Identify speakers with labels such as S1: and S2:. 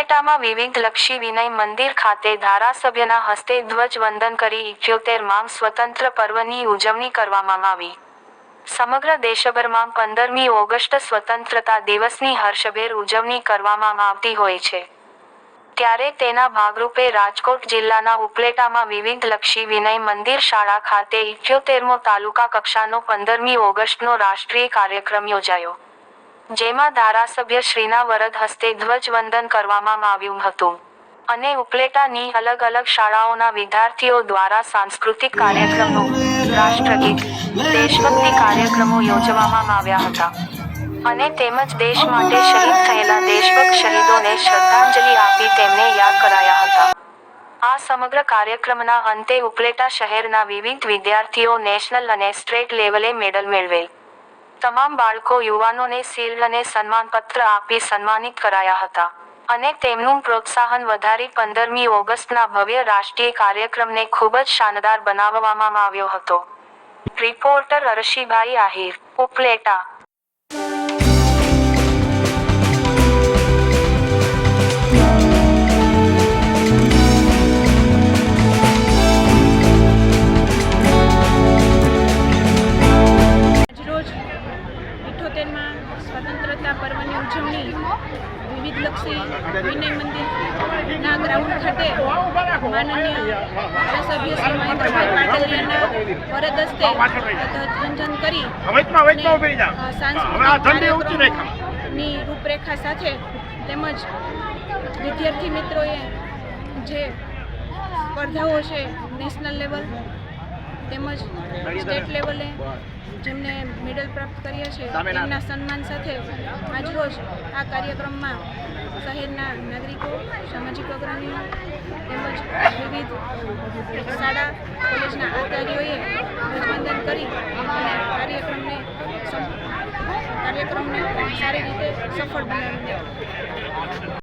S1: ઉપલેટામાં વિવિધલક્ષી વિનય મંદિર ખાતે ધારાસભ્યના હસ્તે ધ્વજવંદન કરી ઇઠ્યોતેરમાં સ્વતંત્ર પર્વની ઉજવણી કરવામાં આવી. સમગ્ર દેશભરમાં પંદરમી ઓગસ્ટ સ્વતંત્રતા દિવસની હર્ષભેર ઉજવણી કરવામાં આવતી હોય છે. ત્યારે તેના ભાગરૂપે રાજકોટ જિલ્લાના ઉપલેટામાં વિવિધલક્ષી વિનય મંદિર શાળા ખાતે ઇઠ્યોતેરમો તાલુકા કક્ષાનો પંદરમી ઓગસ્ટનો રાષ્ટ્રીય કાર્યક્રમ યોજાયો. જેમાં ધારાસભ્ય શ્રીના વરદ હસ્તે ધ્વજવંદન કરવામાં આવ્યું હતું. અને ઉપલેટાની અલગ અલગ શાળાઓના વિદ્યાર્થીઓ દ્વારા સાંસ્કૃતિક કાર્યક્રમો, રાષ્ટ્રગીત, દેશભક્તિ કાર્યક્રમો યોજવામાં આવ્યા હતા. અને તેમજ દેશ માટે શહીદ થયેલા દેશભક્ત શહીદોને શ્રદ્ધાંજલિ આપી તેમને યાદ કરાયા હતા. આ સમગ્ર કાર્યક્રમના અંતે ઉપલેટા શહેરના વિવિધ વિદ્યાર્થીઓ નેશનલ અને સ્ટેટ લેવલે મેડલ મેળવેલ. તમામ બાળકો, યુવાનોને સીલ અને સન્માનપત્ર આપી સન્માનિત કરાયા હતા અને તેમનું પ્રોત્સાહન વધારી પંદરમી ઓગસ્ટના ભવ્ય રાષ્ટ્રીય કાર્યક્રમને ખૂબ જ શાનદાર બનાવવામાં આવ્યો હતો. રિપોર્ટર અરશીભાઈ આહિર, ઉપલેટા.
S2: ઉજવણી વિવિધલક્ષી વિનય મંદિરના ગ્રાઉન્ડ ખાતે માનનીય ધારાસભ્ય શ્રી મહેન્દ્રભાઈ પાટલિયાના વરદ હસ્તે ધ્વજવંદન કરી સાંસ્કૃતિકની રૂપરેખા સાથે તેમજ વિદ્યાર્થી મિત્રોએ જે સ્પર્ધાઓ છે નેશનલ લેવલ તેમજ સ્ટેટ લેવલે જેમને મેડલ પ્રાપ્ત કર્યા છે તેમના સન્માન સાથે આજરોજ આ કાર્યક્રમમાં શહેરના નાગરિકો સામાજિક અગ્રણીઓ તેમજ વિવિધ શાળા કોલેજના આચાર્યોએ ધ્વજવંદન કરી અને કાર્યક્રમને કાર્યક્રમને સારી રીતે સફળ બનાવી